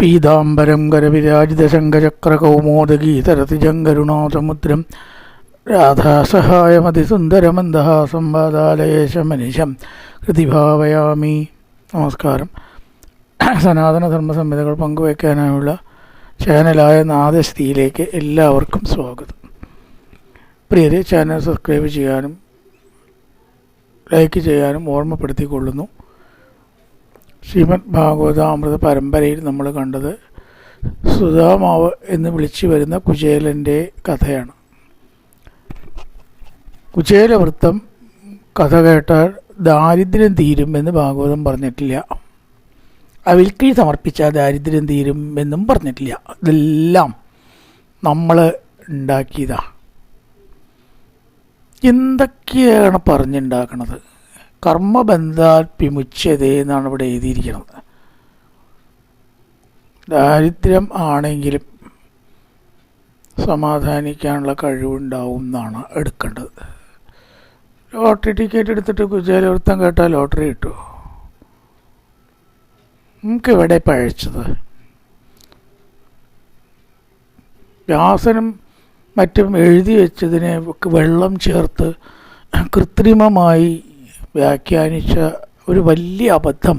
പീതാംബരം കരവിരാജിതശങ്കചക്രകൗമോദഗീതരതിജങ്കരുണാസമുദ്രം രാധാസഹായമതിസുന്ദരമന്ദഹാസംവാദാലയേശമനിശം ഹൃതിഭാവയാമി നമസ്കാരം. സനാതനധർമ്മ സംഹിതകൾ പങ്കുവയ്ക്കാനായുള്ള ചാനലായ നാദസ്ഥിതിയിലേക്ക് എല്ലാവർക്കും സ്വാഗതം. പ്രിയരെ ചാനൽ സബ്സ്ക്രൈബ് ചെയ്യാനും ലൈക്ക് ചെയ്യാനും ഓർമ്മപ്പെടുത്തിക്കൊള്ളുന്നു. ശ്രീമദ് ഭാഗവതാമൃത പരമ്പരയിൽ നമ്മൾ കണ്ടത് സുധാമാവ് എന്ന് വിളിച്ചു വരുന്ന കുചേലന്റെ കഥയാണ്. കുചേലവൃത്തം കഥ കേട്ടാൽ ദാരിദ്ര്യം തീരും എന്ന് ഭാഗവതം പറഞ്ഞിട്ടില്ല. അവിൽക്കിഴി സമർപ്പിച്ചാൽ ദാരിദ്ര്യം തീരും എന്നും പറഞ്ഞിട്ടില്ല. ഇതെല്ലാം നമ്മൾ ഉണ്ടാക്കിയതാണ് എന്തൊക്കെയാണ് പറഞ്ഞുണ്ടാക്കണത്? കർമ്മബന്ധാൽ പിമുച്ചതേ എന്നാണ് ഇവിടെ എഴുതിയിരിക്കുന്നത്. ദാരിദ്ര്യം ആണെങ്കിലും സമാധാനിക്കാനുള്ള കഴിവുണ്ടാവും എന്നാണ് എടുക്കേണ്ടത്. ലോട്ടറി ടിക്കറ്റ് എടുത്തിട്ട് കുചേലവൃത്തം കേട്ടാൽ ലോട്ടറി കിട്ടുമോ നമുക്ക് ഇവിടെ പഴച്ചത്? വ്യാസനും മറ്റും എഴുതി വെച്ചതിനെ വെള്ളം ചേർത്ത് കൃത്രിമമായി വ്യാഖ്യാനിച്ച ഒരു വലിയ അബദ്ധം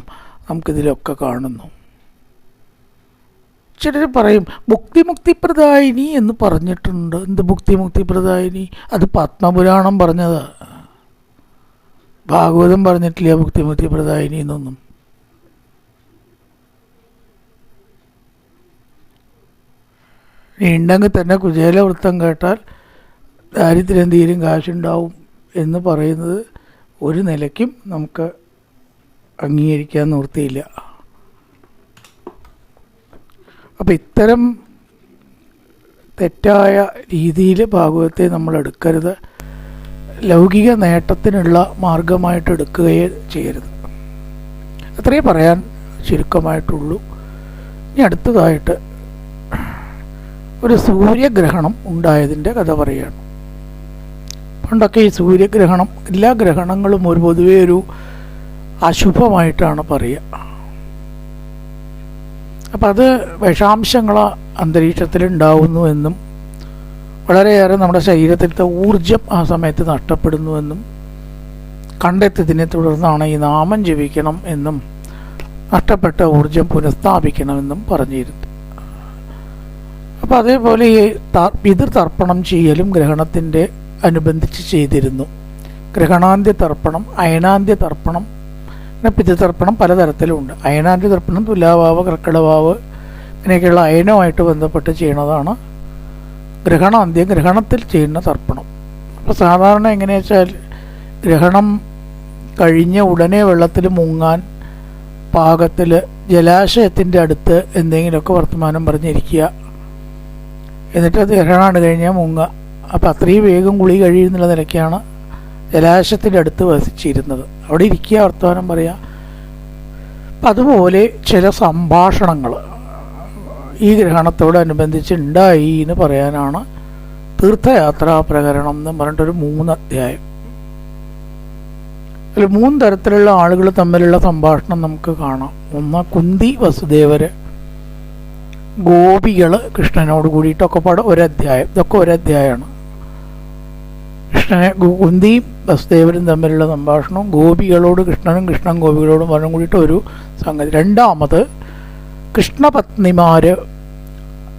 നമുക്കിതിലൊക്കെ കാണുന്നു. ചിലർ പറയും മുക്തിമുക്തിപ്രദായിനി എന്ന് പറഞ്ഞിട്ടുണ്ട്. എന്ത് മുക്തിമുക്തിപ്രദായിനി അത് പത്മപുരാണം പറഞ്ഞത്. ഭാഗവതം പറഞ്ഞിട്ടില്ല മുക്തിമുക്തിപ്രദായിനി എന്നൊന്നും? നീണ്ടെങ്കിൽ തന്നെ കുചേല വൃത്തം കേട്ടാൽ ദാരിദ്ര്യം തീരും കാശുണ്ടാവും എന്ന് പറയുന്നത് ഒരു നിലയ്ക്കും നമുക്ക് അംഗീകരിക്കാൻ നിവൃത്തിയില്ല. അപ്പം ഇത്തരം തെറ്റായ രീതിയിൽ ഭാഗവത്തെ നമ്മൾ എടുക്കരുത്. ലൗകിക നേട്ടത്തിനുള്ള മാർഗമായിട്ട് എടുക്കുകയേ ചെയ്യരുത്. അത്രയേ പറയാൻ ചുരുക്കമായിട്ടുള്ളൂ. ഇനി അടുത്തതായിട്ട് ഒരു സൂര്യഗ്രഹണം ഉണ്ടായതിന്റെ കഥ പറയുകയാണ്. പണ്ടൊക്കെ ഈ സൂര്യഗ്രഹണം എല്ലാ ഗ്രഹണങ്ങളും ഒരു പൊതുവേ ഒരു അശുഭമായിട്ടാണ് പറയുക. അപ്പം അത് വിഷാംശങ്ങൾ അന്തരീക്ഷത്തിൽ ഉണ്ടാവുന്നു എന്നും വളരെയേറെ നമ്മുടെ ശരീരത്തിലത്തെ ഊർജം ആ സമയത്ത് നഷ്ടപ്പെടുന്നുവെന്നും കണ്ടെത്തിയതിനെ തുടർന്നാണ് ഈ നാമം ജപിക്കണം എന്നും നഷ്ടപ്പെട്ട ഊർജം പുനഃസ്ഥാപിക്കണമെന്നും പറഞ്ഞിരുന്നു അപ്പോൾ അതേപോലെ ഈ പിതൃതർപ്പണം ചെയ്യലും ഗ്രഹണത്തിന്റെ അനുബന്ധിച്ച് ചെയ്തിരുന്നു. ഗ്രഹണാന്ത്യ തർപ്പണം അയനാന്ത്യ തർപ്പണം പിന്നെ പിതൃതർപ്പണം പലതരത്തിലുമുണ്ട് അയനാന്ത്യ തർപ്പണം തുലാവാവ് കർക്കിടവാവ് ഇങ്ങനെയൊക്കെയുള്ള അയനവുമായിട്ട് ബന്ധപ്പെട്ട് ചെയ്യുന്നതാണ് ഗ്രഹണാന്ത്യം ഗ്രഹണത്തിൽ ചെയ്യുന്ന തർപ്പണം. അപ്പോൾ സാധാരണ എങ്ങനെയാ വെച്ചാൽ ഗ്രഹണം കഴിഞ്ഞ ഉടനെ വെള്ളത്തിൽ മുങ്ങാൻ പാകത്തിൽ ജലാശയത്തിന്റെ അടുത്ത് എന്തെങ്കിലുമൊക്കെ വർത്തമാനം പറഞ്ഞിരിക്കുക. എന്നിട്ട് ഗ്രഹണമാണ് കഴിഞ്ഞാൽ മുങ്ങുക. അപ്പോൾ അത്രയും വേഗം കുളി കഴിയുന്നുള്ള നിലയ്ക്കാണ് ജലാശയത്തിന്റെ അടുത്ത് വസിച്ചിരുന്നത്. അവിടെ ഇരിക്കുക വർത്തമാനം പറയുക അപ്പം അതുപോലെ ചില സംഭാഷണങ്ങൾ ഈ ഗ്രഹണത്തോടനുബന്ധിച്ച് ഉണ്ടായി എന്ന് പറയാനാണ് തീർത്ഥയാത്രാ പ്രകരണം എന്ന് പറഞ്ഞിട്ടൊരു മൂന്ന് അധ്യായം അതിൽ മൂന്ന് തരത്തിലുള്ള ആളുകൾ തമ്മിലുള്ള സംഭാഷണം നമുക്ക് കാണാം. ഒന്ന് കുന്തി വസുദേവര് ഗോപികൾ കൃഷ്ണനോട് കൂടിയിട്ടൊക്കെ പാടെ ഒരധ്യായം. ഇതൊക്കെ ഒരധ്യായമാണ്. കൃഷ്ണനെ കുന്തിയും വസുദേവനും തമ്മിലുള്ള സംഭാഷണവും ഗോപികളോട് കൃഷ്ണനും കൃഷ്ണൻ ഗോപികളോടും പറഞ്ഞു കൂടിയിട്ട് ഒരു സംഗതി. രണ്ടാമത് കൃഷ്ണപത്നിമാർ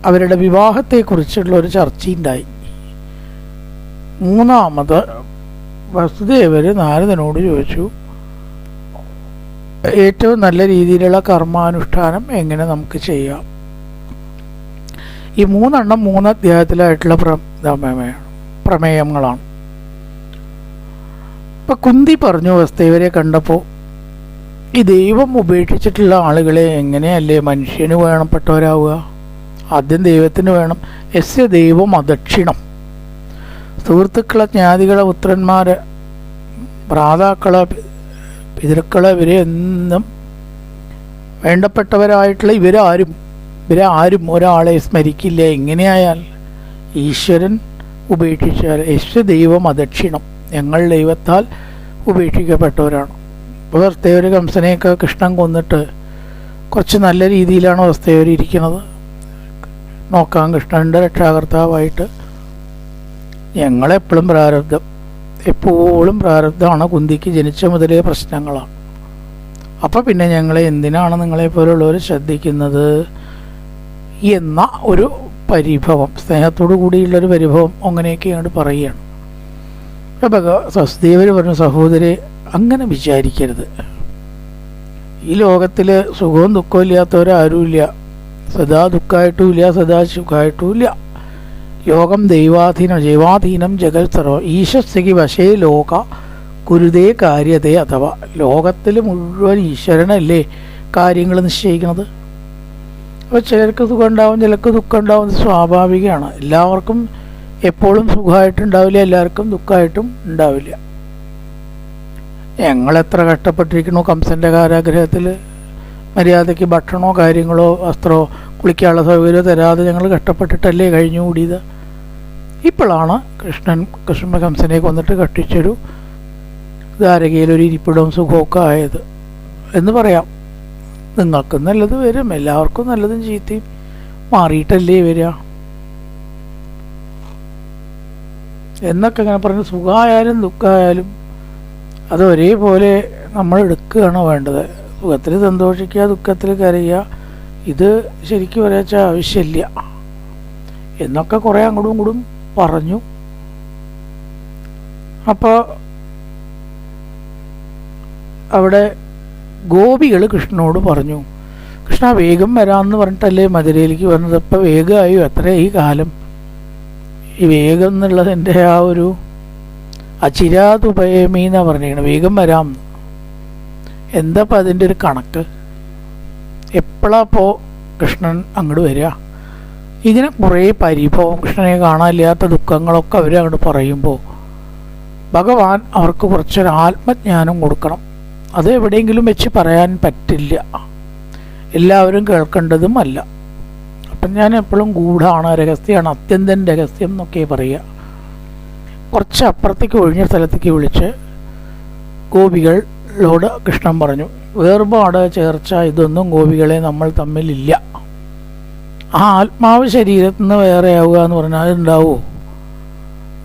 അവരുടെ വിവാഹത്തെക്കുറിച്ചുള്ള ഒരു ചർച്ചയുണ്ടായി. മൂന്നാമത് വസുദേവർ നാരദനോട് ചോദിച്ചു ഏറ്റവും നല്ല രീതിയിലുള്ള കർമാനുഷ്ഠാനം എങ്ങനെ നമുക്ക് ചെയ്യാം? ഈ മൂന്നെണ്ണം മൂന്ന് അധ്യായത്തിലായിട്ടുള്ള പ്രമേയമാണ് പ്രമേയങ്ങളാണ്. ഇപ്പൊ കുന്തി പറഞ്ഞു വസ്തുവരെ കണ്ടപ്പോൾ ഈ ദൈവം ഉപേക്ഷിച്ചിട്ടുള്ള ആളുകളെ എങ്ങനെയല്ലേ മനുഷ്യന് വേണപ്പെട്ടവരാവുക? ആദ്യം ദൈവത്തിന് വേണം. എസ് ദൈവം അദക്ഷിണം. സുഹൃത്തുക്കളെ ജ്ഞാതികളെ പുത്രന്മാരെ ഭ്രാതാക്കളെ പിതൃക്കളെ ഇവരെ എന്നും വേണ്ടപ്പെട്ടവരായിട്ടുള്ള ഇവരാരും ഇവരെ ആരും ഒരാളെ സ്മരിക്കില്ല. എങ്ങനെയായാൽ ഈശ്വരൻ ഉപേക്ഷിച്ചാൽ യശ്വ ദൈവം അദക്ഷിണം. ഞങ്ങൾ ദൈവത്താൽ ഉപേക്ഷിക്കപ്പെട്ടവരാണ്. ഇപ്പോൾ ഒരു കംസനെയൊക്കെ കൃഷ്ണൻ കൊന്നിട്ട് കുറച്ച് നല്ല രീതിയിലാണ് അവസ്ഥയവർ ഇരിക്കുന്നത്. നോക്കാം കൃഷ്ണന്റെ രക്ഷാകർത്താവായിട്ട് ഞങ്ങളെപ്പോഴും പ്രാരബ്ധം. എപ്പോഴും പ്രാരബ്ധമാണ് കുന്തിക്ക് ജനിച്ച മുതലേ പ്രശ്നങ്ങളാണ്. അപ്പോൾ പിന്നെ ഞങ്ങളെ എന്തിനാണ് നിങ്ങളെപ്പോലുള്ളവർ ശ്രദ്ധിക്കുന്നത് എന്ന ഒരു പരിഭവം സ്നേഹത്തോടു കൂടിയുള്ളൊരു പരിഭവം അങ്ങനെയൊക്കെ അങ്ങോട്ട് പറയുകയാണ്. അപ്പോൾ പറഞ്ഞ പറഞ്ഞു സഹോദരെ അങ്ങനെ വിചാരിക്കരുത്. ഈ ലോകത്തിൽ സുഖവും ദുഃഖവും ഇല്ലാത്തവരാരുമില്ല. സദാ ദുഃഖമായിട്ടുമില്ല സദാ സുഖമായിട്ടുമില്ല യോഗം ദൈവാധീനം ജൈവാധീനം ജഗത് സർവം ഈശ്വസ്ഥി വശേ ലോക കുരുതേ കാര്യതേ അഥവാ. ലോകത്തിൽ മുഴുവൻ ഈശ്വരനല്ലേ കാര്യങ്ങൾ നിശ്ചയിക്കുന്നത്? അപ്പോൾ ചിലർക്ക് സുഖം ഉണ്ടാവും ചിലർക്ക് ദുഃഖം ഉണ്ടാവും സ്വാഭാവികമാണ്. എല്ലാവർക്കും എപ്പോഴും സുഖമായിട്ടുണ്ടാവില്ല എല്ലാവർക്കും ദുഃഖമായിട്ടും ഉണ്ടാവില്ല. ഞങ്ങൾ എത്ര കഷ്ടപ്പെട്ടിരിക്കണോ കംസന്റെ കാരാഗ്രഹത്തിൽ മര്യാദയ്ക്ക് ഭക്ഷണമോ കാര്യങ്ങളോ വസ്ത്രമോ കുളിക്കാനുള്ള സൗകര്യമോ തരാതെ ഞങ്ങൾ കഷ്ടപ്പെട്ടിട്ടല്ലേ കഴിഞ്ഞുകൂടിയത്? ഇപ്പോഴാണ് കൃഷ്ണൻ കൃഷ്ണ കംസനെ കൊന്നിട്ട് കട്ടിച്ചൊരു ധാരകയിലൊരു ഇരിപ്പിടവും സുഖമൊക്കെ ആയത്. എന്ന് പറയാം. നിങ്ങൾക്കും നല്ലത് വരും എല്ലാവർക്കും നല്ലതും ചീത്തയും മാറിയിട്ടല്ലേ വരിക? എന്നൊക്കെ ഇങ്ങനെ പറഞ്ഞു സുഖമായാലും ദുഃഖമായാലും അത് ഒരേപോലെ നമ്മൾ എടുക്കുകയാണ് വേണ്ടത്? സുഖത്തിൽ സന്തോഷിക്കുക ദുഃഖത്തിൽ കരയുക ഇത് ശരിക്കും പറയാച്ച ആവശ്യമില്ല. എന്നൊക്കെ കുറേ അങ്ങോട്ടും ഇങ്ങോട്ടും പറഞ്ഞു. അപ്പോൾ അവിടെ ഗോപികൾ കൃഷ്ണനോട് പറഞ്ഞു കൃഷ്ണ വേഗം വരാമെന്ന് പറഞ്ഞിട്ടല്ലേ മധുരയിലേക്ക് വന്നത്? ഇപ്പം വേഗമായോ? എത്ര ഈ കാലം? ഈ വേഗം എന്നുള്ളതിന്റെ ആ ഒരു അചിരാതുപയമി എന്നാണ് പറഞ്ഞിരിക്കുന്നത് വേഗം വരാം. എന്താ അപ്പം അതിന്റെ ഒരു കണക്ക്? എപ്പോഴാ ഇപ്പോൾ കൃഷ്ണൻ അങ്ങോട്ട് വരിക? ഇങ്ങനെ കുറേ പരിഭവം കൃഷ്ണനെ കാണാനില്ലാത്ത ദുഃഖങ്ങളൊക്കെ അവർ അങ്ങോട്ട് പറയുമ്പോൾ ഭഗവാൻ അവർക്ക് കുറച്ചൊരു ആത്മജ്ഞാനം കൊടുക്കണം. അത് എവിടെയെങ്കിലും വെച്ച് പറയാൻ പറ്റില്ല. എല്ലാവരും കേൾക്കേണ്ടതും അല്ല അപ്പം ഞാൻ എപ്പോഴും ഗൂഢാണ് രഹസ്യമാണ് അത്യന്തം രഹസ്യം എന്നൊക്കെ പറയുക. കുറച്ച് അപ്പുറത്തേക്ക് ഒഴിഞ്ഞ സ്ഥലത്തേക്ക് വിളിച്ച് ഗോപികളോട് കൃഷ്ണൻ പറഞ്ഞു വേർപാട് ചേർച്ച ഇതൊന്നും ഗോപികളെ നമ്മൾ തമ്മിലില്ല. ആ ആത്മാവ് ശരീരത്തിൽ നിന്ന് വേറെ ആവുക എന്ന് പറഞ്ഞാൽ അതുണ്ടാവുമോ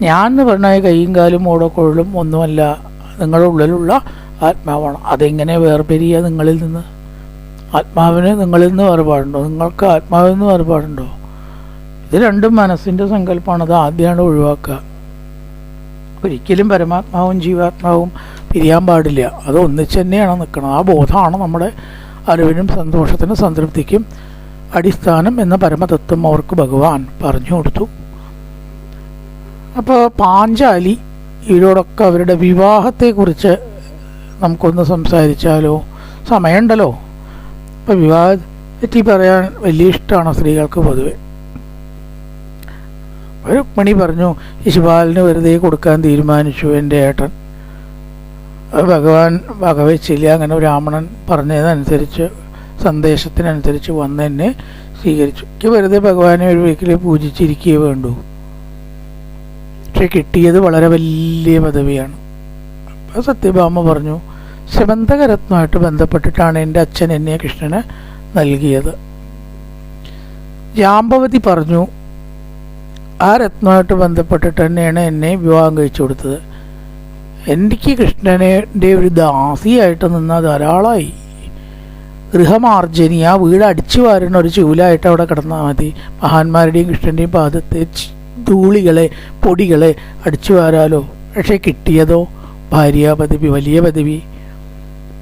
ഞാൻ എന്ന് പറഞ്ഞാൽ കൈയും കാലും ഓടക്കൊഴലും ഒന്നുമല്ല നിങ്ങളുടെ ഉള്ളിലുള്ള ആത്മാവാണ്. അതെങ്ങനെ വേർപിരിയുക നിങ്ങളിൽ നിന്ന്? ആത്മാവിന് നിങ്ങളിൽ നിന്ന് വേർപാടുണ്ടോ? നിങ്ങൾക്ക് ആത്മാവിൽ നിന്ന് വേർപാടുണ്ടോ? ഇത് രണ്ടും മനസ്സിന്റെ സങ്കല്പമാണ്. അത് ആദ്യമാണ് ഒഴിവാക്കുക. ഒരിക്കലും പരമാത്മാവും ജീവാത്മാവും പിരിയാൻ പാടില്ല. അത് ഒന്നിച്ച് തന്നെയാണ് നിൽക്കുന്നത് ആ ബോധമാണ് നമ്മുടെ അറിവിനും സന്തോഷത്തിനും സംതൃപ്തിക്കും അടിസ്ഥാനം എന്ന പരമതത്വം അവർക്ക് ഭഗവാൻ പറഞ്ഞു കൊടുത്തു. അപ്പോൾ പാഞ്ചാലി ഇവരോടൊക്കെ അവരുടെ വിവാഹത്തെക്കുറിച്ച് നമുക്കൊന്ന് സംസാരിച്ചാലോ? സമയമുണ്ടല്ലോ. ഇപ്പം വിവാഹത്തെ പറ്റി പറയാൻ വലിയ ഇഷ്ടമാണ് സ്ത്രീകൾക്ക് പൊതുവെ? ഒരു മണി പറഞ്ഞു ശിശുപാലിന് വെറുതെ കൊടുക്കാൻ തീരുമാനിച്ചു എന്റെ ഏട്ടൻ. ഭഗവാൻ വകവെച്ചില്ല. അങ്ങനെ ബ്രാഹ്മണൻ പറഞ്ഞതനുസരിച്ച് സന്ദേശത്തിനനുസരിച്ച് വന്ന് സ്വീകരിച്ചു. എനിക്ക് വെറുതെ ഭഗവാനെ ഒരു വീക്കിൽ പൂജിച്ചിരിക്കുകയേ വേണ്ടു. പക്ഷെ കിട്ടിയത് വളരെ വലിയ പദവിയാണ്. അപ്പോൾ സത്യഭാമ പറഞ്ഞു ശമന്തകരത്നമായിട്ട് ബന്ധപ്പെട്ടിട്ടാണ് എന്റെ അച്ഛൻ എന്നെ കൃഷ്ണന് നൽകിയത്. ജാമ്പവതി പറഞ്ഞു ആ രത്നമായിട്ട് ബന്ധപ്പെട്ടിട്ട് തന്നെയാണ് എന്നെ വിവാഹം കഴിച്ചു കൊടുത്തത്. എനിക്ക് കൃഷ്ണനെ ഒരു ദാസിയായിട്ട് നിന്ന ധാരാളമായി. ഗൃഹമാർജനി ആ വീട് അടിച്ചു വാരുന്ന ഒരു ചൂലായിട്ട് അവിടെ കിടന്നാൽ മതി. മഹാന്മാരുടെയും കൃഷ്ണന്റെയും പാദത്തെ ധൂളികളെ പൊടികളെ അടിച്ചു വാരാലോ? പക്ഷേ കിട്ടിയതോ? ഭാര്യ പദവി വലിയ പദവി.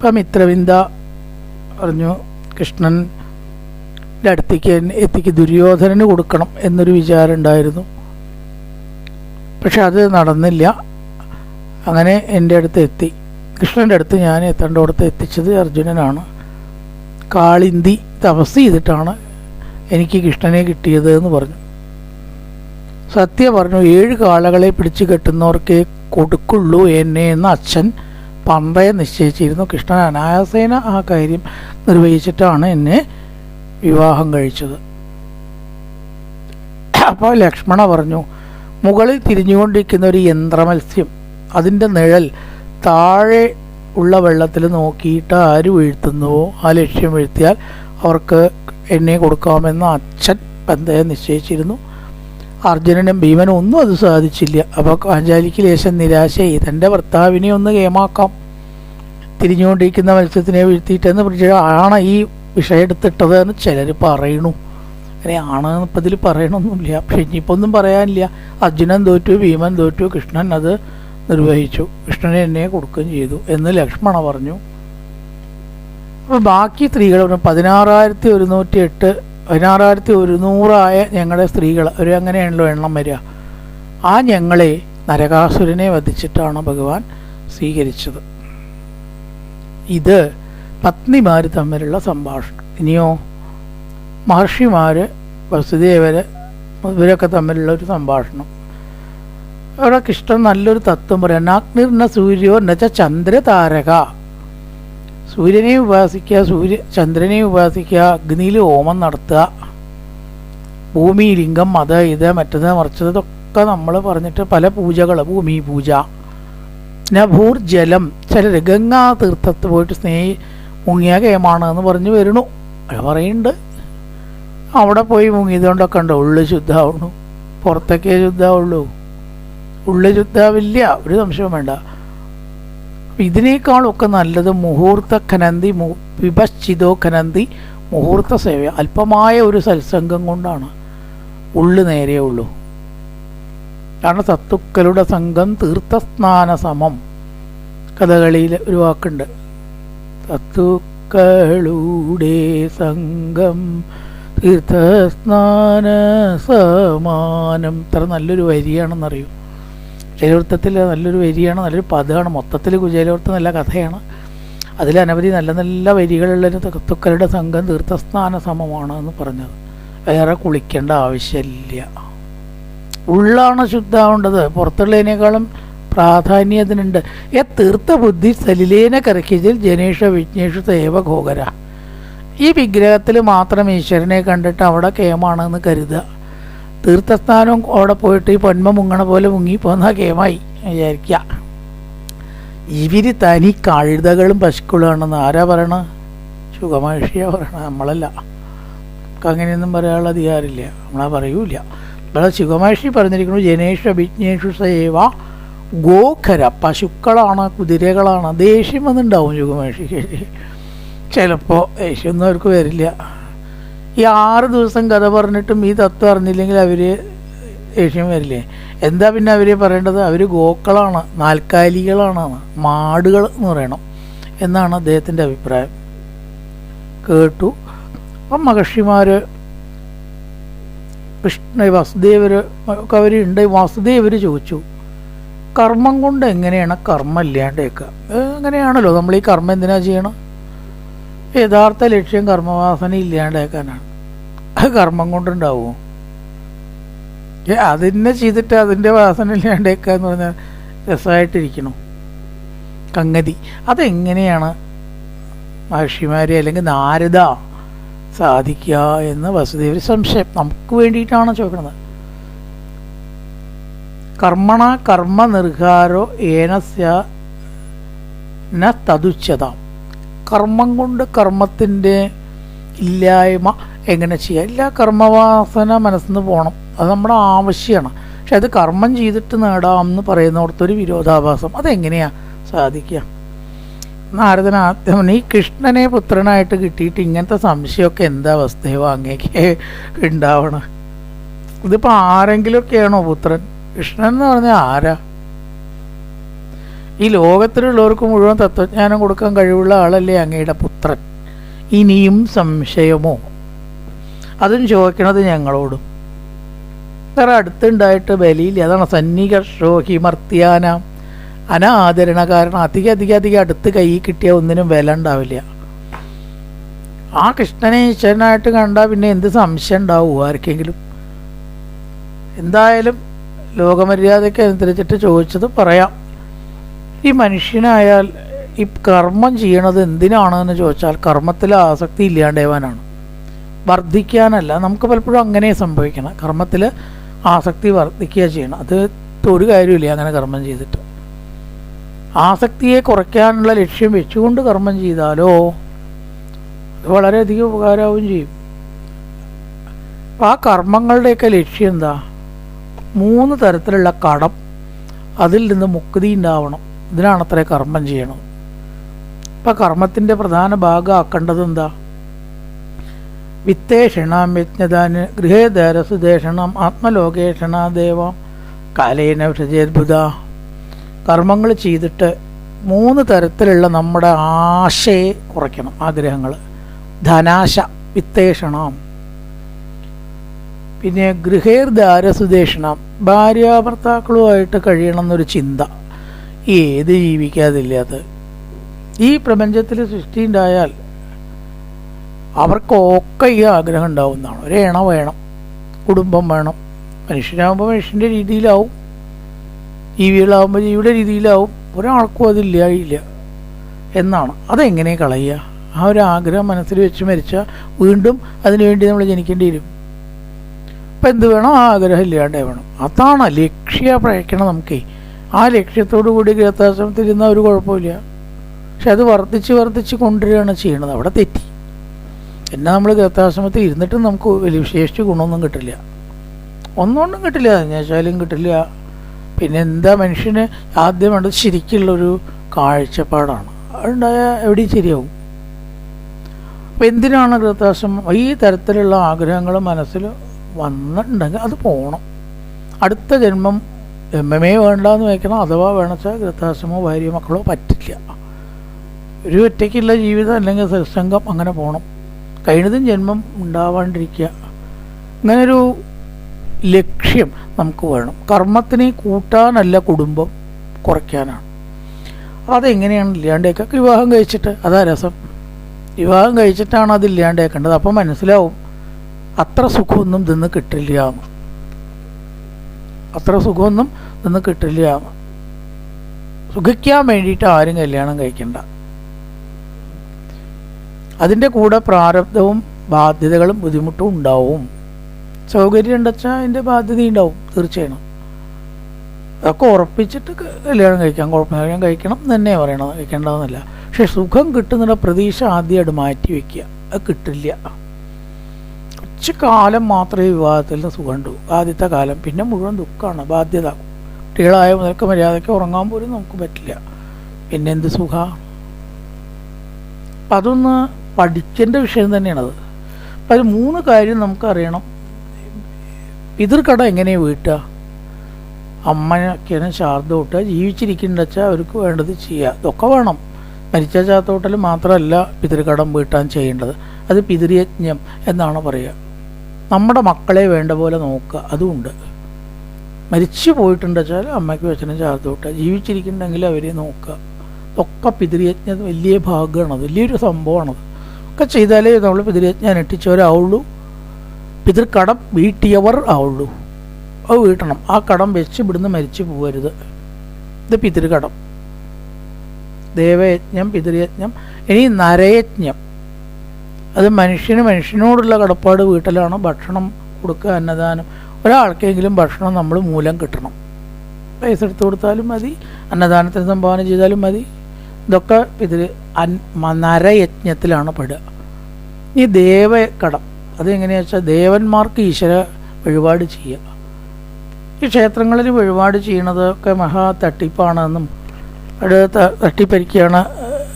മിത്രവിന്ദ പറഞ്ഞു കൃഷ്ണന്റെ അടുത്തേക്ക് എത്തിക്ക് ദുര്യോധനന് കൊടുക്കണം എന്നൊരു വിചാരം ഉണ്ടായിരുന്നു. പക്ഷെ അത് നടന്നില്ല. അങ്ങനെ എന്റെ അടുത്ത് എത്തി. കൃഷ്ണന്റെ അടുത്ത് ഞാൻ എത്തേണ്ടടുത്ത് എത്തിച്ചത് അർജുനനാണ്. കാളിന്തി തപസ് ചെയ്തിട്ടാണ് എനിക്ക് കൃഷ്ണനെ കിട്ടിയത് എന്ന് പറഞ്ഞു. സത്യ പറഞ്ഞു ഏഴ് കാളകളെ പിടിച്ചു കെട്ടുന്നവർക്കേ കൊടുക്കുള്ളൂ എന്നെ എന്ന് അച്ഛൻ പണ്ടേ നിശ്ചയിച്ചിരുന്നു. കൃഷ്ണൻ അനായാസേന ആ കാര്യം നിർവഹിച്ചിട്ടാണ് എന്നെ വിവാഹം കഴിച്ചത്. അപ്പോൾ ലക്ഷ്മണ പറഞ്ഞു മുകളിൽ തിരിഞ്ഞുകൊണ്ടിരിക്കുന്ന ഒരു യന്ത്രമത്സ്യം അതിന്റെ നിഴൽ താഴെ ഉള്ള വെള്ളത്തിൽ നോക്കിയിട്ട് ആര് വീഴ്ത്തുന്നുവോ ആ ലക്ഷ്യം വീഴ്ത്തിയാൽ അവർക്ക് എന്നെ കൊടുക്കാമെന്ന് അച്ഛൻ പന്തയം നിശ്ചയിച്ചിരുന്നു. അർജുനനും ഭീമനും ഒന്നും അത് സാധിച്ചില്ല. അപ്പോൾ പാഞ്ചാലിക്ക് ലേശം നിരാശയായി. തന്റെ ഭർത്താവിനെ ഒന്ന് ഗെയിമാക്കാം തിരിഞ്ഞുകൊണ്ടിരിക്കുന്ന മത്സ്യത്തിനെ വീഴ്ത്തിയിട്ടെന്ന് പിടിച്ച ആണ് ഈ വിഷയം എടുത്തിട്ടത് എന്ന് ചിലർ പറയണു. അങ്ങനെ ആണ് ഇപ്പം ഇതിൽ പറയണമൊന്നുമില്ല പക്ഷെ ഇനിയിപ്പോൾ ഒന്നും പറയാനില്ല. അർജുനൻ തോറ്റു ഭീമൻ തോറ്റു കൃഷ്ണൻ അത് നിർവഹിച്ചു. കൃഷ്ണനെ എന്നെ കൊടുക്കുകയും ചെയ്തു എന്ന് ലക്ഷ്മണ പറഞ്ഞു. അപ്പോൾ ബാക്കി സ്ത്രീകൾ പതിനാറായിരത്തി ഒരുന്നൂറ്റി എട്ട് പതിനാറായിരത്തി ഒരുന്നൂറായ ഞങ്ങളുടെ സ്ത്രീകൾ ഒരു അങ്ങനെയാണല്ലോ എണ്ണം വരിക. ആ ഞങ്ങളെ നരകാസുരനെ വധിച്ചിട്ടാണ് ഭഗവാൻ സ്വീകരിച്ചത്. ഇത് പത്നിമാർ തമ്മിലുള്ള സംഭാഷണം. ഇനിയോ മഹർഷിമാർ വസുദേവര് ഇവരൊക്കെ തമ്മിലുള്ള ഒരു സംഭാഷണം. അവിടെ കൃഷ്ണൻ നല്ലൊരു തത്വം പറയാം നാഗ്നിർന്ന സൂര്യോ എന്നുവെച്ചാൽ ചന്ദ്രതാരക സൂര്യനെ ഉപാസിക്കുക സൂര്യ ചന്ദ്രനെ ഉപാസിക്കുക അഗ്നിയിൽ ഹോമം നടത്തുക ഭൂമി ലിംഗം മത ഇത് മറ്റത് മറിച്ചത് ഇതൊക്കെ നമ്മൾ പറഞ്ഞിട്ട് പല പൂജകൾ ഭൂമി പൂജ. നഭൂർ ജലം ചില ഗംഗാ തീർത്ഥത്ത് പോയിട്ട് സ്നേഹി മുങ്ങിയ കേമാണ് എന്ന് പറഞ്ഞു വരണു പറയുന്നുണ്ട്. അവിടെ പോയി മുങ്ങിയതുകൊണ്ടൊക്കെ ഉണ്ട്. ഉള്ളു ശുദ്ധമാവണു പുറത്തൊക്കെ ശുദ്ധമാവുള്ളൂ ഉള്ളു ശുദ്ധാവില്ല. ഒരു സംശയവും വേണ്ട. ഇതിനേക്കാളൊക്കെ നല്ലത് മുഹൂർത്ത ഖനന്തി വിഭശ്ചിതോ ഖനന്തി മുഹൂർത്ത സേവ. അല്പമായ ഒരു സത്സംഗം കൊണ്ടാണ് ഉള്ളു നേരേ ഉള്ളൂ. കാരണം സത്തുക്കളുടെ സംഘം തീർത്ഥസ്നാന സമം കഥകളിയിൽ ഒരു വാക്കുണ്ട്. സത്തുക്കളുടെ സംഘം തീർത്ഥസ്നാന സമാനം ഇത്ര നല്ലൊരു വരിയാണെന്നറിയൂ? കുചേലവൃത്തത്തിൽ നല്ലൊരു വരിയാണ് നല്ലൊരു പദമാണ്. മൊത്തത്തിൽ കുചേലവൃത്തം നല്ല കഥയാണ്. അതിൽ അനവധി നല്ല നല്ല വരികളുള്ളൊരു തത്വക്കളുടെ സംഘം തീർത്ഥസ്നാന സമമാണ് എന്ന് പറഞ്ഞത്. വേറെ കുളിക്കേണ്ട ആവശ്യമില്ല. ഉള്ളാണ് ശുദ്ധാവേണ്ടത്. പുറത്തുള്ളതിനേക്കാളും പ്രാധാന്യത്തിനുണ്ട് ഏ തീർത്ഥ ബുദ്ധി സലിലേന കരക്കിതിൽ ജനേഷ വിജ്ഞേഷു സേവ ഘോകര. ഈ വിഗ്രഹത്തിൽ മാത്രം ഈശ്വരനെ കണ്ടിട്ട് അവിടെ കേമാണെന്ന് കരുതുക. തീർത്ഥസ്ഥാനവും അവിടെ പോയിട്ട് ഈ പൊന്മ മുങ്ങണ പോലെ മുങ്ങി പോന്ന കേമായി വിചാരിക്കുക ഇവർ തനി കഴുതകളും പശുക്കളുമാണെന്ന് ആരാ പറയണ? സുഖമഹർഷിയാ പറയണ. നമ്മളല്ല. നമുക്ക് അങ്ങനെയൊന്നും പറയാനുള്ള അധികാരമില്ല. നമ്മളാ പറയൂല ഇവിടെ സുഖമഹർഷി പറഞ്ഞിരിക്കുന്നു ജനേഷ വിജ്ഞേഷു സേവ ഗോഖര. പശുക്കളാണ് കുതിരകളാണ്. ദേഷ്യം വന്നുണ്ടാവും സുഖമഹർഷിക്ക് ചിലപ്പോൾ ദേഷ്യമൊന്നും അവർക്ക് വരില്ല. ഈ ആറ് ദിവസം കഥ പറഞ്ഞിട്ടും ഈ തത്വം അറിഞ്ഞില്ലെങ്കിൽ അവർ ദേഷ്യം വരില്ലേ? എന്താ പിന്നെ അവർ പറയേണ്ടത്? അവർ ഗോക്കളാണ് നാൽക്കാലികളാണ് മാടുകൾ എന്ന് പറയണം എന്നാണ് അദ്ദേഹത്തിന്റെ അഭിപ്രായം. കേട്ടു. അപ്പം മഹർഷിമാർ കൃഷ്ണ വസുദേവർ ഒക്കെ അവരുണ്ട് വാസുദേവർ ചോദിച്ചു കർമ്മം കൊണ്ട് എങ്ങനെയാണ് കർമ്മം ഇല്ലാണ്ടേക്കുക എങ്ങനെയാണല്ലോ നമ്മൾ ഈ കർമ്മം എന്തിനാ ചെയ്യണം? യഥാർത്ഥ ലക്ഷ്യം കർമ്മവാസന ഇല്ലാണ്ടേക്കാനാണ്. കർമ്മം കൊണ്ടുണ്ടാവുമോ അതിനെ ചെയ്തിട്ട് അതിന്റെ വാസന ഇല്ലാണ്ടേക്കുക എന്ന് പറഞ്ഞാൽ രസമായിട്ടിരിക്കണം. കങ്ങതി അതെങ്ങനെയാണ് മഹർഷിമാരെ അല്ലെങ്കിൽ നാരദ സാധിക്കുക എന്ന് വസുദേവർ സംശയം. നമുക്ക് വേണ്ടിയിട്ടാണ് ചോദിക്കുന്നത്? കർമ്മണ കർമ്മ നിർഹാരോ ഏനസ്യ ന തതുച്യതാം കർമ്മം കൊണ്ട് കർമ്മത്തിന്റെ ഇല്ലായ്മ എങ്ങനെ ചെയ്യാം? എല്ലാ കർമ്മവാസന മനസ്സിൽ നിന്ന് പോകണം അത് നമ്മുടെ ആവശ്യമാണ് പക്ഷെ അത് കർമ്മം ചെയ്തിട്ട് നേടാം എന്ന് പറയുന്നിടത്തൊരു വിരോധാഭാസം. അതെങ്ങനെയാ സാധിക്കുക? നാരദൻ കൃഷ്ണനെ പുത്രനായിട്ട് കിട്ടിയിട്ട് ഇങ്ങനത്തെ സംശയമൊക്കെ എന്താ അവസ്ഥയോ അങ്ങേക്ക് ഉണ്ടാവണം? ഇതിപ്പോൾ ആരെങ്കിലുമൊക്കെയാണോ പുത്രൻ? കൃഷ്ണൻ എന്ന് പറഞ്ഞാൽ ആരാ? ഈ ലോകത്തിലുള്ളവർക്ക് മുഴുവൻ തത്വജ്ഞാനം കൊടുക്കാൻ കഴിവുള്ള ആളല്ലേ അങ്ങയുടെ പുത്രൻ? ഇനിയും സംശയമോ? അതും ചോദിക്കണത് ഞങ്ങളോടും. വേറെ അടുത്തുണ്ടായിട്ട് ബലിയില്ല. അതാണ് സന്നികർഷോ ഹിമർത്തിയാനാം അനാദരണ കാരണം അധികം അധികം അധികം അടുത്ത് കൈ കിട്ടിയ ഒന്നിനും വില ഉണ്ടാവില്ല. ആ കൃഷ്ണനെ ഈശ്വരനായിട്ട് കണ്ടാൽ പിന്നെ എന്ത് സംശയം ഉണ്ടാവും ആർക്കെങ്കിലും? എന്തായാലും ലോകമര്യാദയ്ക്ക് അനുസരിച്ചിട്ട് ചോദിച്ചത് പറയാം. ഈ മനുഷ്യനായാൽ ഈ കർമ്മം ചെയ്യണത് എന്തിനാണ് എന്ന് ചോദിച്ചാൽ കർമ്മത്തിൽ ആസക്തി ഇല്ലാണ്ടേവാനാണ്. വർദ്ധിക്കാനല്ല നമുക്ക് പലപ്പോഴും അങ്ങനെ സംഭവിക്കണം. കർമ്മത്തിൽ ആസക്തി വർദ്ധിക്കുക ചെയ്യണം. അത് ഒരു കാര്യമില്ല അങ്ങനെ കർമ്മം ചെയ്തിട്ട്. ആസക്തിയെ കുറയ്ക്കാനുള്ള ലക്ഷ്യം വെച്ചുകൊണ്ട് കർമ്മം ചെയ്താലോ അത് വളരെയധികം ഉപകാരമാവുകയും ചെയ്യും. ആ കർമ്മങ്ങളുടെയൊക്കെ ലക്ഷ്യം എന്താ? മൂന്ന് തരത്തിലുള്ള കടം അതിൽ നിന്ന് മുക്തി ഉണ്ടാവണം. ഇതിനാണ് അത്ര കർമ്മം ചെയ്യണം അപ്പം കർമ്മത്തിന്റെ പ്രധാന ഭാഗമാക്കേണ്ടത് എന്താ? വിത്തേഷണം യജ്ഞദാന് ഗൃഹേദരസുദേഷണം ആത്മലോകേഷണ ദേവം കാലേന വിഷജേദ്ഭുത കർമ്മങ്ങൾ ചെയ്തിട്ട് മൂന്ന് തരത്തിലുള്ള നമ്മുടെ ആശയെ കുറയ്ക്കണം ആഗ്രഹങ്ങൾ ധനാശ വിത്തേഷണം പിന്നെ ഗൃഹേർദാരസുദേഷണം ഭാര്യാഭർത്താക്കളുമായിട്ട് കഴിയണം എന്നൊരു ചിന്ത. ഏത് ജീവിക്കാതില്ലാത്ത. ഈ പ്രപഞ്ചത്തിൽ സൃഷ്ടി ഉണ്ടായാൽ അവർക്കൊക്കെ ഈ ആഗ്രഹം ഉണ്ടാവുന്നതാണ്. ഒരു ഇണ വേണം കുടുംബം വേണം മനുഷ്യനാകുമ്പോൾ മനുഷ്യന്റെ രീതിയിലാവും ജീവികളാകുമ്പോൾ ജീവിയുടെ രീതിയിലാവും ഒരാൾക്കും അതില്ല ഇല്ല എന്നാണ്. അതെങ്ങനെ കളയുക? ആ ഒരു ആഗ്രഹം മനസ്സിൽ വെച്ച് മരിച്ചാൽ വീണ്ടും അതിനുവേണ്ടി നമ്മൾ ജനിക്കേണ്ടി വരും. അപ്പം എന്ത് വേണം? ആ ആഗ്രഹം ഇല്ലാണ്ടേ വേണം. അതാണ് ലക്ഷ്യ പ്രയക്കണം നമുക്ക്. ആ ലക്ഷ്യത്തോടു കൂടി ഗൃഹസ്ഥാശ്രമത്തിൽ ഇരുന്ന ഒരു കുഴപ്പമില്ല. പക്ഷെ അത് വർദ്ധിച്ച് വർദ്ധിച്ച് കൊണ്ടുവരികയാണ് ചെയ്യുന്നത്. അവിടെ തെറ്റി. എന്നാൽ നമ്മൾ ഗൃഹസ്ഥാശ്രമത്തിൽ ഇരുന്നിട്ടും നമുക്ക് വലിയ വിശേഷിച്ച് ഗുണമൊന്നും കിട്ടില്ല. ഒന്നുകൊണ്ടും കിട്ടില്ല. എന്നുവെച്ചാലും കിട്ടില്ല. പിന്നെ എന്താ മനുഷ്യന് ആദ്യം വേണ്ടത് ശരിക്കുള്ളൊരു കാഴ്ചപ്പാടാണ്. അതുണ്ടായാൽ എവിടെയും ശരിയാവും. അപ്പം എന്തിനാണ് ഗൃഹത്താശ്രമം ഈ തരത്തിലുള്ള ആഗ്രഹങ്ങൾ മനസ്സിൽ വന്നിട്ടുണ്ടെങ്കിൽ അത് പോകണം അടുത്ത ജന്മം ജന്മമേ വേണ്ടെന്ന് വയ്ക്കണം അഥവാ വേണച്ചാൽ ഗൃഹാശ്രമോ ഭാര്യ മക്കളോ പറ്റില്ല. ഒരു ഒറ്റയ്ക്കുള്ള ജീവിതം അല്ലെങ്കിൽ സത്സംഗം അങ്ങനെ പോകണം കഴിഞ്ഞതും ജന്മം ഉണ്ടാവാണ്ടിരിക്കുക. അങ്ങനൊരു ലക്ഷ്യം നമുക്ക് വേണം. കർമ്മത്തിനെ കൂട്ടാനല്ല കുടുംബം കുറയ്ക്കാനാണ്. അതെങ്ങനെയാണ് ഇല്ലാണ്ടേക്കൊക്കെ വിവാഹം കഴിച്ചിട്ട്? അതാ രസം. വിവാഹം കഴിച്ചിട്ടാണ് അത് ഇല്ലാണ്ടേക്കേണ്ടത്. അപ്പം മനസ്സിലാവും. അത്ര സുഖമൊന്നും ഇതിന്ന് കിട്ടില്ല എന്ന്. അത്ര സുഖമൊന്നും നിന്ന് കിട്ടില്ല. സുഖിക്കാൻ വേണ്ടിയിട്ട് ആരും കല്യാണം കഴിക്കണ്ട. അതിന്റെ കൂടെ പ്രാരബ്ധവും ബാധ്യതകളും ബുദ്ധിമുട്ടും ഉണ്ടാവും. സൗകര്യം ഉണ്ടെച്ചാൽ അതിന്റെ ബാധ്യത ഉണ്ടാവും തീർച്ചയായും. അതൊക്കെ ഉറപ്പിച്ചിട്ട് കല്യാണം കഴിക്കാം. കുഴപ്പമില്ല കല്യാണം കഴിക്കണം എന്ന് തന്നെ പറയണം കഴിക്കേണ്ടതെന്നല്ല. പക്ഷെ സുഖം കിട്ടുന്നുള്ള പ്രതീക്ഷ ആദ്യമായിട്ട് മാറ്റി വയ്ക്കുക അത് കിട്ടില്ല. കുറച്ച് കാലം മാത്രമേ വിവാഹത്തിൽ നിന്ന് സുഖമുണ്ടൂ. ആദ്യത്തെ കാലം. പിന്നെ മുഴുവൻ ദുഃഖമാണ്. ബാധ്യത. കുട്ടികളായ മുതൽക്ക് മര്യാദയ്ക്ക് ഉറങ്ങാൻ പോലും നമുക്ക് പറ്റില്ല. പിന്നെ എന്ത് സുഖ? അപ്പം അതൊന്ന് പഠിക്കേണ്ട വിഷയം തന്നെയാണത്. അപ്പം അതിൽ മൂന്ന് കാര്യം നമുക്കറിയണം. പിതൃക്കട എങ്ങനെയാണ് വീട്ടുക? അമ്മയ്ക്കാണ് ശാർദ തൊട്ടുക ജീവിച്ചിരിക്കേണ്ട വെച്ചാൽ അവർക്ക് വേണ്ടത് ചെയ്യുക ഇതൊക്കെ വേണം. മരിച്ച ചാത്തോട്ടൽ മാത്രമല്ല പിതൃകടം വീട്ടാൻ ചെയ്യേണ്ടത്. അത് പിതൃയജ്ഞം എന്നാണ് പറയുക. നമ്മുടെ മക്കളെ വേണ്ട പോലെ നോക്കുക. അതുമുണ്ട് മരിച്ചു പോയിട്ടുണ്ട് വെച്ചാൽ അമ്മയ്ക്ക് വെച്ചനും ചാർത്ത് ജീവിച്ചിരിക്കുന്നുണ്ടെങ്കിൽ അവരെ നോക്കുക. ഒക്കെ പിതൃയജ്ഞ വലിയ ഭാഗമാണത്. വലിയൊരു സംഭവമാണത്. ഒക്കെ ചെയ്താലേ നമ്മൾ പിതൃയജ്ഞ അനുഷ്ഠിച്ചവരാവുള്ളൂ പിതൃക്കടം വീട്ടിയവർ ആവുള്ളൂ. അത് വീട്ടണം. ആ കടം വെച്ച് ഇവിടുന്ന് മരിച്ചു പോകരുത്. ഇത് പിതൃകടം. ദേവയജ്ഞം പിതൃയജ്ഞം ഇനി നരയജ്ഞം. അത് മനുഷ്യന് മനുഷ്യനോടുള്ള കടപ്പാട് വീട്ടിലാണ് ഭക്ഷണം കൊടുക്കുക അന്നദാനം ഒരാൾക്കെങ്കിലും ഭക്ഷണം നമ്മൾ മൂലം കിട്ടണം. പൈസ എടുത്തു കൊടുത്താലും മതി അന്നദാനത്തിന് സംഭാവന ചെയ്താലും മതി. ഇതൊക്കെ ഇതിൽ നരയജ്ഞത്തിലാണ് പെടുക. ഈ ദേവകടം അതെങ്ങനെയാ വെച്ചാൽ ദേവന്മാർക്ക് ഈശ്വര വഴിപാട് ചെയ്യുക. ഈ ക്ഷേത്രങ്ങളിൽ വഴിപാട് ചെയ്യണതൊക്കെ മഹാ തട്ടിപ്പാണെന്നും അത് തട്ടിപ്പരിക്കുകയാണ്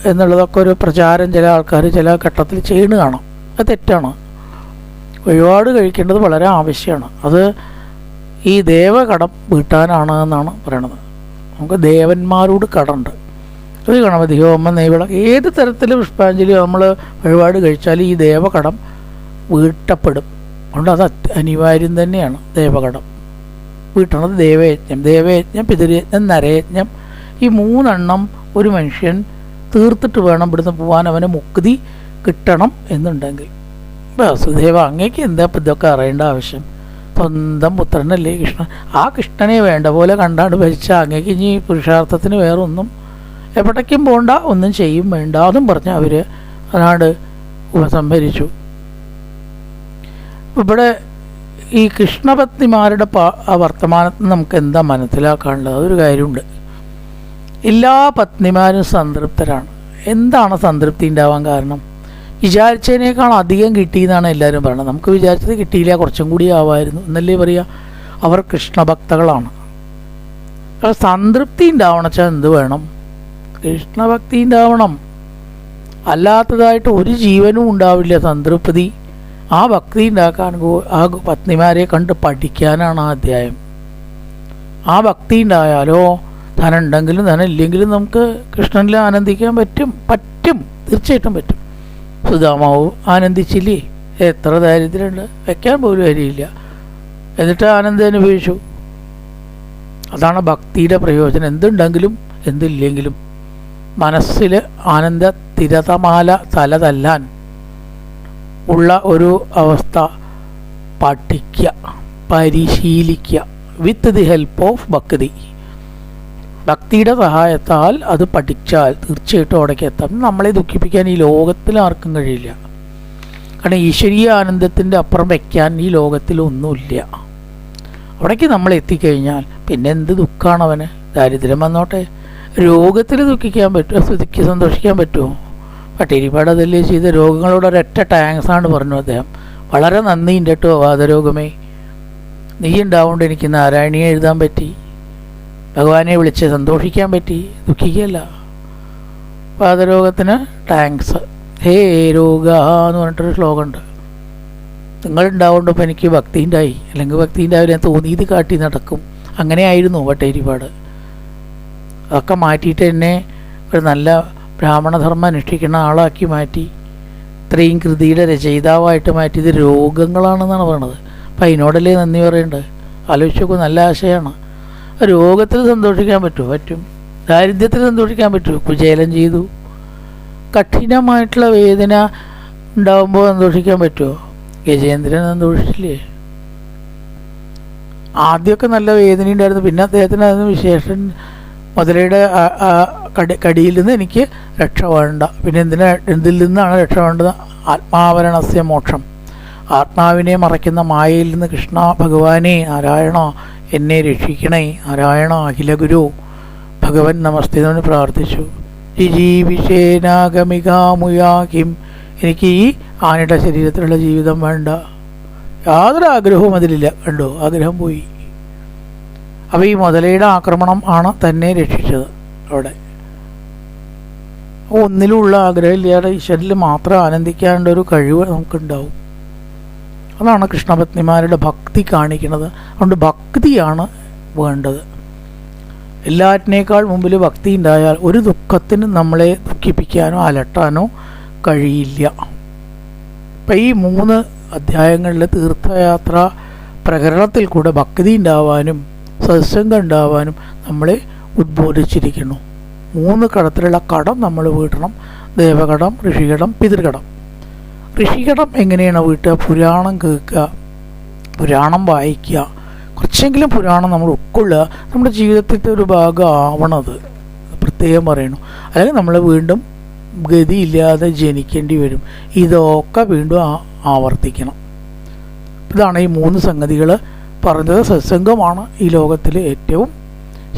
എന്നുള്ളതൊക്കെ ഒരു പ്രചാരം ചില ആൾക്കാർ ചില ഘട്ടത്തിൽ ചെയ്യണ കാണാം. അത് തെറ്റാണ്. ഒരുപാട് കഴിക്കേണ്ടത് വളരെ ആവശ്യമാണ്. അത് ഈ ദേവകടം വീട്ടാനാണ് എന്നാണ് പറയണത്. നമുക്ക് ദേവന്മാരോട് കടമുണ്ട്. ഒരു ഗണപതി ഹോമം നെയ്വിള ഏത് തരത്തിൽ പുഷ്പാഞ്ജലി നമ്മൾ വഴിപാട് കഴിച്ചാൽ ഈ ദേവകടം വീട്ടപ്പെടും. അതുകൊണ്ട് അത് അത് അനിവാര്യം തന്നെയാണ് ദേവകടം. വീട്ടണത് ദേവയജ്ഞം ദേവയജ്ഞം പിതൃയജ്ഞം നരയജ്ഞം ഈ മൂന്നെണ്ണം ഒരു മനുഷ്യൻ തീർത്തിട്ട് വേണം ഇവിടുന്ന് പോകാൻ അവന് മുക്തി കിട്ടണം എന്നുണ്ടെങ്കിൽ. വാസുദേവ അങ്ങേക്ക് എന്താ ഇപ്പം ഇതൊക്കെ അറിയേണ്ട ആവശ്യം? സ്വന്തം പുത്രനല്ലേ കൃഷ്ണൻ ആ കൃഷ്ണനെ വേണ്ട പോലെ കണ്ടാണ്ട് ഭരിച്ച അങ്ങേക്ക് ഇനി പുരുഷാർത്ഥത്തിന് വേറൊന്നും എവിടേക്കും പോണ്ട ഒന്നും ചെയ്യും വേണ്ട എന്നും പറഞ്ഞ് അവർ അതാണ്ട് ഉപസംഹരിച്ചു. ഇവിടെ ഈ കൃഷ്ണപത്നിമാരുടെ പ വർത്തമാനത്തിൽ നമുക്ക് എന്താ മനസ്സിലാക്കാനുള്ളത്? അതൊരു കാര്യമുണ്ട്. എല്ലാ പത്നിമാരും സംതൃപ്തരാണ്. എന്താണ് സംതൃപ്തി ഉണ്ടാവാൻ കാരണം? വിചാരിച്ചതിനേക്കാൾ അധികം കിട്ടിയെന്നാണ് എല്ലാവരും പറയുന്നത്. നമുക്ക് വിചാരിച്ചത് കിട്ടിയില്ല കുറച്ചും കൂടി ആവായിരുന്നു. എന്നല്ലേ പറയുക അവർ കൃഷ്ണഭക്തകളാണ്. സംതൃപ്തി ഉണ്ടാവണം വെച്ചാൽ എന്ത് വേണം? കൃഷ്ണഭക്തി ഉണ്ടാവണം. അല്ലാത്തതായിട്ട് ഒരു ജീവനും ഉണ്ടാവില്ല സംതൃപ്തി. ആ ഭക്തി ഉണ്ടാക്കാൻ ആ പത്നിമാരെ കണ്ട് പഠിക്കാനാണ് ആ അധ്യായം. ആ ഭക്തി ഉണ്ടായാലോ ധനം ഉണ്ടെങ്കിലും ധനം ഇല്ലെങ്കിലും നമുക്ക് കൃഷ്ണനിൽ ആനന്ദിക്കാൻ പറ്റും. പറ്റും. തീർച്ചയായിട്ടും പറ്റും. സുധാമാവ് ആനന്ദിച്ചില്ലേ? എത്ര ദാരിദ്ര്യമുണ്ട്? വെക്കാൻ പോലും അരിയില്ല എന്നിട്ട് ആനന്ദം അനുഭവിച്ചു. അതാണ് ഭക്തിയുടെ പ്രയോജനം. എന്തുണ്ടെങ്കിലും എന്തില്ലെങ്കിലും. മനസ്സിൽ ആനന്ദ തിരതമാല തലതല്ലാൻ ഉള്ള ഒരു അവസ്ഥ പഠിക്കുക പരിശീലിക്കുക. വിത്ത് ദി ഹെൽപ്പ് ഓഫ് ഭക്തി. ഭക്തിയുടെ സഹായത്താൽ അത് പഠിച്ചാൽ തീർച്ചയായിട്ടും അവിടേക്ക് എത്താം. നമ്മളെ ദുഃഖിപ്പിക്കാൻ ഈ ലോകത്തിൽ ആർക്കും കഴിയില്ല. കാരണം ഈശ്വരീയ ആനന്ദത്തിന്റെ അപ്പുറം വയ്ക്കാൻ ഈ ലോകത്തിൽ ഒന്നുമില്ല. അവിടേക്ക് നമ്മൾ എത്തിക്കഴിഞ്ഞാൽ പിന്നെ എന്ത് ദുഃഖമാണ് അവന്? ദാരിദ്ര്യം വന്നോട്ടെ. രോഗത്തിൽ ദുഃഖിക്കാൻ പറ്റുമോ? സ്തുതിക്ക് സന്തോഷിക്കാൻ പറ്റുമോ? പട്ടിരിപ്പാട് അതല്ലേ ചെയ്ത രോഗങ്ങളോട് ഒരൊറ്റ ടാങ്ക്സ് ആണ് പറഞ്ഞു അദ്ദേഹം. വളരെ നന്ദിയുണ്ട് കേട്ടോ വാദരോഗമേ. നീ ഉണ്ടാവുകൊണ്ട് എനിക്ക് നാരായണിയെ എഴുതാൻ പറ്റി. ഭഗവാനെ വിളിച്ച് സന്തോഷിക്കാൻ പറ്റി ദുഃഖിക്കല്ല പാദരോഗത്തിന് ടാങ്ക്സ് ഹേ രോഗ എന്ന് പറഞ്ഞിട്ടൊരു ശ്ലോകമുണ്ട്. നിങ്ങളുണ്ടാവുകൊണ്ടപ്പോൾ എനിക്ക് ഭക്തി ഉണ്ടായി അല്ലെങ്കിൽ ഭക്തി ഉണ്ടാവില്ല തോന്നിയത് കാട്ടി നടക്കും. അങ്ങനെയായിരുന്നു വട്ടേരിപ്പാട്. അതൊക്കെ മാറ്റിയിട്ട് എന്നെ ഒരു നല്ല ബ്രാഹ്മണധർമ്മം അനുഷ്ഠിക്കുന്ന ആളാക്കി മാറ്റി. ഇത്രയും കൃതിയുടെ രചയിതാവായിട്ട് മാറ്റിയത് രോഗങ്ങളാണെന്നാണ് പറയണത്. അപ്പം അതിനോടല്ലേ നന്ദി പറയേണ്ടത്? ആലോചിച്ചൊക്കെ നല്ല ആശയമാണ് രോഗത്തിൽ സന്തോഷിക്കാൻ പറ്റുമോ? പറ്റും. ദാരിദ്ര്യത്തിൽ സന്തോഷിക്കാൻ പറ്റുമോ? കുചേലം ചെയ്തു. കഠിനമായിട്ടുള്ള വേദന ഉണ്ടാകുമ്പോൾ സന്തോഷിക്കാൻ പറ്റുമോ? ഗജേന്ദ്രൻ സന്തോഷിച്ചില്ലേ? ആദ്യമൊക്കെ നല്ല വേദന ഉണ്ടായിരുന്നു. പിന്നെ അദ്ദേഹത്തിന് അതിന് വിശേഷം മുതലയുടെ കടി കടിയിൽ നിന്ന് എനിക്ക് രക്ഷ വേണ്ട. പിന്നെ എന്തിനാ? എന്തിൽ നിന്നാണ് രക്ഷ വേണ്ടത്? ആത്മാവരണസ്യ മോക്ഷം. ആത്മാവിനെ മറയ്ക്കുന്ന മായയിൽ നിന്ന് കൃഷ്ണ ഭഗവാനെ നാരായണ എന്നെ രക്ഷിക്കണേ. നാരായണ അഖില ഗുരു ഭഗവൻ നമസ്തേ എന്ന് പ്രാർത്ഥിച്ചു ജിജീവിഷേനാഗമികാമുയാകിം എനിക്ക് ഈ ആനയുടെ ശരീരത്തിലുള്ള ജീവിതം വേണ്ട. യാതൊരു ആഗ്രഹവും അതിലില്ല. കണ്ടോ? ആഗ്രഹം പോയി. അപ്പോൾ ഈ മുതലയുടെ ആക്രമണം ആണ് തന്നെ രക്ഷിച്ചത് അവിടെ. ഒന്നിലുള്ള ആഗ്രഹമില്ലാതെ ഈശ്വരനിൽ മാത്രം ആനന്ദിക്കാനുള്ള ഒരു കഴിവ് നമുക്കുണ്ടാവും. അതാണ് കൃഷ്ണപത്നിമാരുടെ ഭക്തി കാണിക്കുന്നത്. അതുകൊണ്ട് ഭക്തിയാണ് വേണ്ടത്. എല്ലാറ്റിനേക്കാൾ മുമ്പിൽ ഭക്തി ഉണ്ടായാൽ ഒരു ദുഃഖത്തിന് നമ്മളെ ദുഃഖിപ്പിക്കാനോ അലട്ടാനോ കഴിയില്ല. ഇപ്പം ഈ മൂന്ന് അധ്യായങ്ങളിൽ തീർത്ഥയാത്ര പ്രകരണത്തിൽ കൂടെ ഭക്തി ഉണ്ടാവാനും സത്സംഗം ഉണ്ടാവാനും നമ്മളെ ഉദ്ബോധിച്ചിരിക്കുന്നു. മൂന്ന് കടത്തിലുള്ള കടം നമ്മൾ വീട്ടണം ദേവകടം ഋഷികടം പിതൃകടം. ഋഷികടം എങ്ങനെയാണ് വീട്ടുക? പുരാണം കേൾക്കുക പുരാണം വായിക്കുക. കുറച്ചെങ്കിലും പുരാണം നമ്മൾ ഉൾക്കൊള്ളുക നമ്മുടെ ജീവിതത്തിന്റെ ഒരു ഭാഗമാവണത്. പ്രത്യേകം പറയണു. അല്ലെങ്കിൽ നമ്മൾ വീണ്ടും ഗതിയില്ലാതെ ജനിക്കേണ്ടി വരും. ഇതൊക്കെ വീണ്ടും ആവർത്തിക്കണം. ഇതാണ് ഈ മൂന്ന് സംഗതികൾ പറഞ്ഞത്. സത്സംഗമാണ് ഈ ലോകത്തിലെ ഏറ്റവും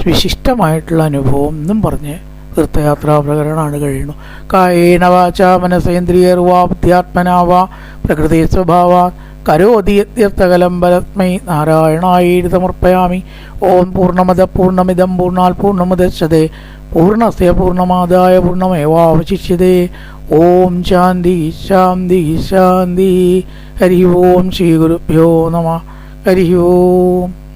വിശിഷ്ടമായിട്ടുള്ള അനുഭവം എന്നും പറഞ്ഞ് തീർത്ഥയാത്രാ പ്രകരണമാണ് കഴിയുന്നു. കായേന വാച മനസേന്ദ്രിയർവാ ബുദ്ധ്യാത്മനാവാ പ്രകൃതി സ്വഭാവ കരോതി തീർത്ഥകലം ബലത്മൈ നാരായണായി സമർപ്പയാമി ഓം പൂർണമത പൂർണമിതം പൂർണാൽ പൂർണമുദശ്യതേ പൂർണസ്യ പൂർണമാദായ പൂർണമേവാവശിഷ്യതേ ഓം ശാന്തി ശാന്തി ശാന്തി. ഹരി ഓം ശ്രീ ഗുരുഭ്യോ നമ. ഹരി ഓം.